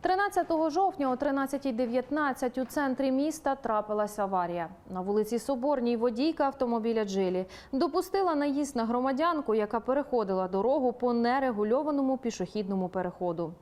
13 жовтня о 13.19 у центрі міста трапилася аварія. На вулиці Соборній водійка автомобіля Джилі допустила наїзд на громадянку, яка переходила дорогу по нерегульованому пішохідному переходу.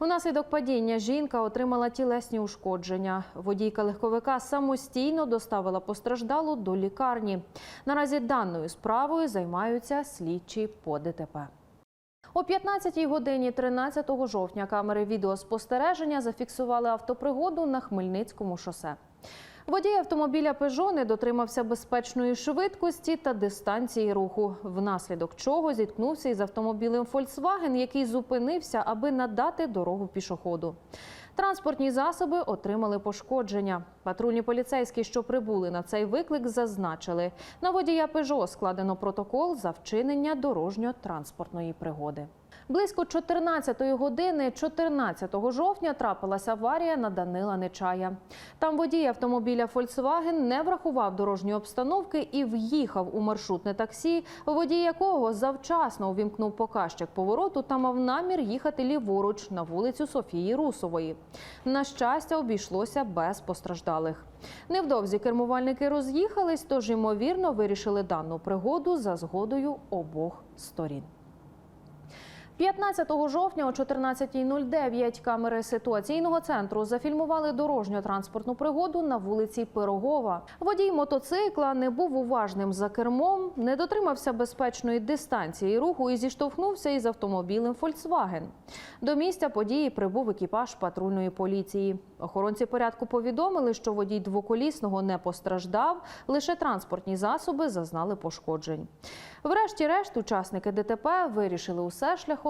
Внаслідок падіння жінка отримала тілесні ушкодження. Водійка легковика самостійно доставила постраждалу до лікарні. Наразі даною справою займаються слідчі по ДТП. О 15 годині 13 жовтня камери відеоспостереження зафіксували автопригоду на Хмельницькому шосе. Водій автомобіля «Пежо» не дотримався безпечної швидкості та дистанції руху, внаслідок чого зіткнувся із автомобілем «Фольксваген», який зупинився, аби надати дорогу пішоходу. Транспортні засоби отримали пошкодження. Патрульні поліцейські, що прибули на цей виклик, зазначили, на водія «Пежо» складено протокол за вчинення дорожньо-транспортної пригоди. Близько 14 години 14 жовтня трапилася аварія на Данила Нечая. Там водій автомобіля «Фольксваген» не врахував дорожньої обстановки і в'їхав у маршрутне таксі, водій якого завчасно увімкнув показчик повороту та мав намір їхати ліворуч на вулицю Софії Русової. На щастя, обійшлося без постраждалих. Невдовзі кермувальники роз'їхались, тож ймовірно вирішили дану пригоду за згодою обох сторін. 15 жовтня о 14.09 камери ситуаційного центру зафільмували дорожньо-транспортну пригоду на вулиці Пирогова. Водій мотоцикла не був уважним за кермом, не дотримався безпечної дистанції руху і зіштовхнувся із автомобілем Volkswagen. До місця події прибув екіпаж патрульної поліції. Охоронці порядку повідомили, що водій двоколісного не постраждав, лише транспортні засоби зазнали пошкоджень. Врешті-решт, учасники ДТП вирішили усе шляхом